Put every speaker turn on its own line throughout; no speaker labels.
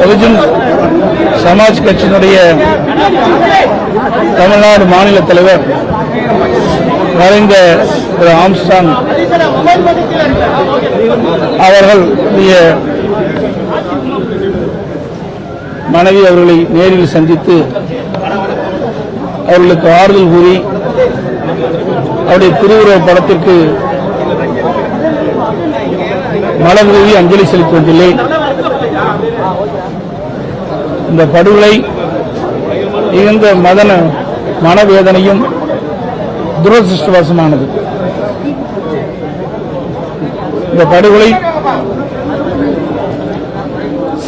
பகுஜன் சமாஜ் கட்சியினுடைய தமிழ்நாடு மாநில தலைவர் மறைந்த திரு ஆம்ஸ்டாங் அவர்களுடைய மனைவி அவர்களை நேரில் சந்தித்து அவர்களுக்கு ஆறுதல் கூறி அவருடைய திருவுருவ படத்திற்கு மலர் தூவி அஞ்சலி செலுத்தி வந்துள்ளேன் இந்த படுகொலை மிகுந்த மதன மனவேதனையும் துரதிருஷ்டவசமானது. இந்த படுகொலை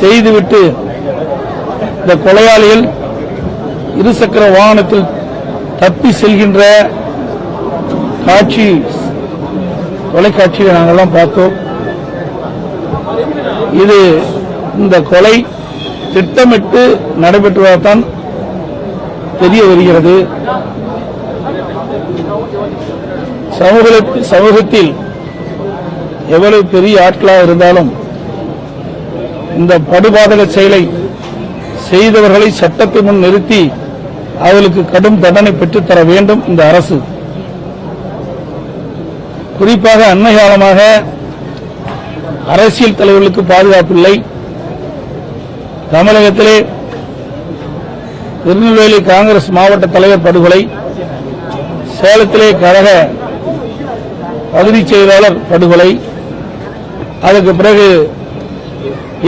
செய்துவிட்டு இந்த கொலையாளிகள் இருசக்கர வாகனத்தில் தப்பி செல்கின்ற காட்சி தொலைக்காட்சியை நாங்கள்லாம் பார்த்தோம். இது இந்த கொலை திட்டமிட்டு நடைபெற்றதாகத்தான் தெரிய வருகிறது. சமூகத்தில் எவ்வளவு பெரிய ஆட்களாக இருந்தாலும் இந்த படுபாதக செயலை செய்தவர்களை சட்டத்தை முன் நிறுத்தி அவர்களுக்கு கடும் தண்டனை பெற்றுத்தர வேண்டும் இந்த அரசு. குறிப்பாக அண்மை காலமாக அரசியல் தலைவர்களுக்கு பாதுகாப்பில்லை. தமிழகத்திலே திருநெல்வேலி காங்கிரஸ் மாவட்ட தலைவர் படுகொலை சேலத்திலே கழக பகுதி செயலாளர் படுகொலை அதற்கு பிறகு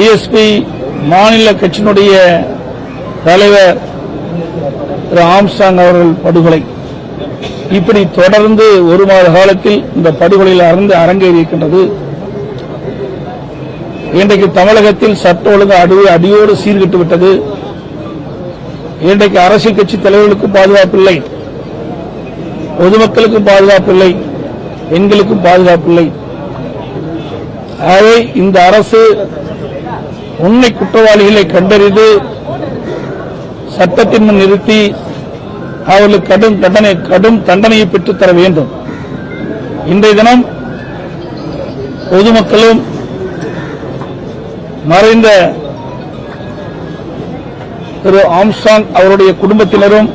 இஎஸ்பி மாநில கட்சியினுடைய தலைவர் திரு ஆம்சாங் அவர்கள் படுகொலை. இப்படி தொடர்ந்து ஒரு மாத காலத்தில் இந்த படுகொலையில் அறந்து அரங்கேறி இருக்கின்றது இன்றைக்கு தமிழகத்தில் சட்ட ஒழுங்கு அடி அடியோடு சீர்கிட்டு விட்டது. இன்றைக்கு அரசியல் கட்சி தலைவர்களுக்கும் பாதுகாப்பில்லை பொதுமக்களுக்கும் பாதுகாப்பில்லை பெண்களுக்கும் பாதுகாப்பில்லை ஆகவே இந்த அரசு உண்மை குற்றவாளிகளை கண்டறிந்து சட்டத்தின் முன் நிறுத்தி அவர்களுக்கு கடும் தண்டனை கடும் தண்டனையை பெற்றுத்தர வேண்டும். இன்றைய தினம் பொதுமக்களும் மறைந்த திரு ஆம்ஸ்டாங் அவருடைய குடும்பத்தினரும்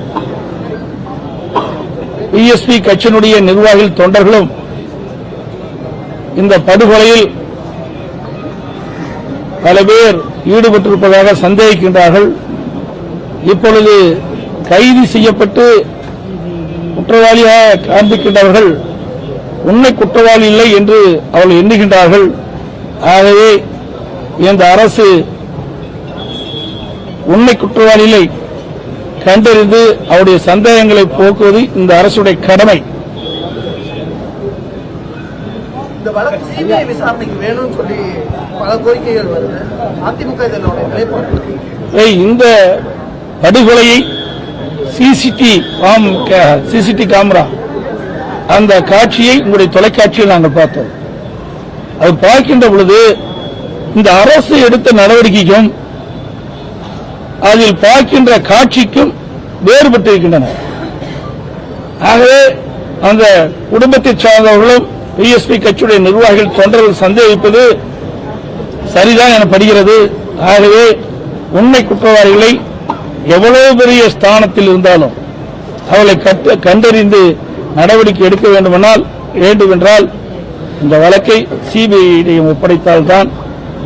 பிஎஸ்பி கட்சியினுடைய நிர்வாகிகள் தொண்டர்களும் இந்த படுகொலையில் பல பேர் ஈடுபட்டிருப்பதாக சந்தேகிக்கின்றார்கள். இப்பொழுது கைது செய்யப்பட்டு குற்றவாளியாக காண்பிக்கின்றவர்கள் உண்மை குற்றவாளி இல்லை என்று அவர்கள் எண்ணுகின்றார்கள். ஆகவே இந்த அரசு உண்மை குற்றவாளிகளை கண்டறிந்து அவருடைய சந்தேகங்களை போக்குவது இந்த அரசுடைய கடமை.
இந்த வழக்கு சிபிஐ விசாரணைக்கு வேணும்னு சொல்லி பல கோரிக்கைகள் வருது. அதிமுக இதனுடைய நிலைப்பாடு
ஏய், இந்த படுகொலையை சிசிடி சிசிடி கேமரா அந்த காட்சியை உங்களுடைய தொலைக்காட்சியில் நாங்கள் பார்த்தோம். அது பார்க்கின்ற பொழுது இந்த அரசு எடுத்த நடவடிக்கைக்கும் அதில் பார்க்கின்ற காட்சிக்கும் வேறுபட்டிருக்கின்றன ஆகவே அந்த குடும்பத்தை சார்ந்தவர்களும் பிஎஸ்பி கட்சியுடைய நிர்வாகிகள் தொண்டர்கள் சந்தேகிப்பது சரிதான் எனப்படுகிறது ஆகவே உண்மை குற்றவாளிகளை எவ்வளவு பெரிய ஸ்தானத்தில் இருந்தாலும் அவளை கண்டறிந்து நடவடிக்கை எடுக்க வேண்டுமென்றால் வேண்டுமென்றால் இந்த வழக்கை சிபிஐயிடம் ஒப்படைத்தால்தான்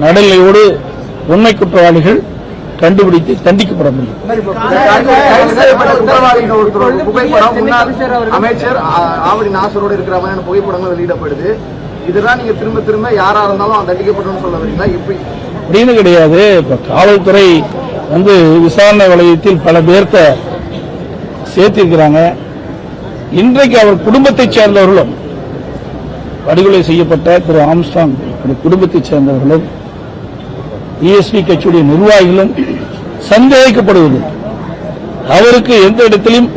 நடுநிலையோடு உண்மை குற்றவாளிகள் கண்டுபிடித்து தண்டிக்கப்பட முடியும்.
அமைச்சர் ஆவடி நாசரோடு இருக்கிற மாதிரியான புகைப்படங்கள் வெளியிடப்படுது. இதெல்லாம் நீங்க திரும்ப திரும்ப யாரா இருந்தாலும் தண்டிக்கப்படணும்னு சொல்ல வரீங்களா? எப்படி?
அப்படின்னு கிடையாது. இப்ப காவல்துறை வந்து விசாரணை வளையத்தில் பல பேர்த்த சேர்த்திருக்கிறாங்க. இன்றைக்கு அவர் குடும்பத்தைச் சேர்ந்தவர்களும் படுகொலை செய்யப்பட்ட திரு ஆம்ஸ்டாங் அவருடைய குடும்பத்தைச் சேர்ந்தவர்களும் இஎஸ்பி கட்சியுடைய நிர்வாகிகளும் சந்தேகிக்கப்படுவது. அவருக்கு எந்த இடத்திலும்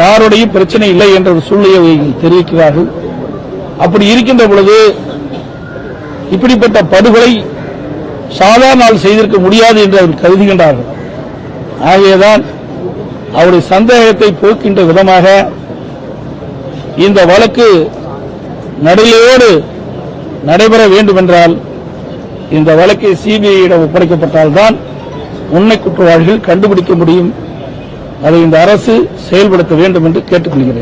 யாருடையும் பிரச்சனை இல்லை என்ற ஒரு சூழ்நிலையை தெரிவிக்கிறார்கள். அப்படி இருக்கின்ற பொழுது இப்படிப்பட்ட படுகொலை சாதாரண நாள் செய்திருக்க முடியாது என்று அவர் கருதுகின்றார்கள். ஆகியதான் அவருடைய சந்தேகத்தை போக்கின்ற விதமாக இந்த வழக்கு நடுநிலையோடு நடைபெற வேண்டுமென்றால் இந்த வழக்கு சிபிஐயிடம் ஒப்படைக்கப்பட்டால்தான் உண்மை குற்றவாளிகள் கண்டுபிடிக்க முடியும். அதை இந்த அரசு செயல்படுத்த வேண்டும் என்று கேட்டுக்கொள்கிறேன்.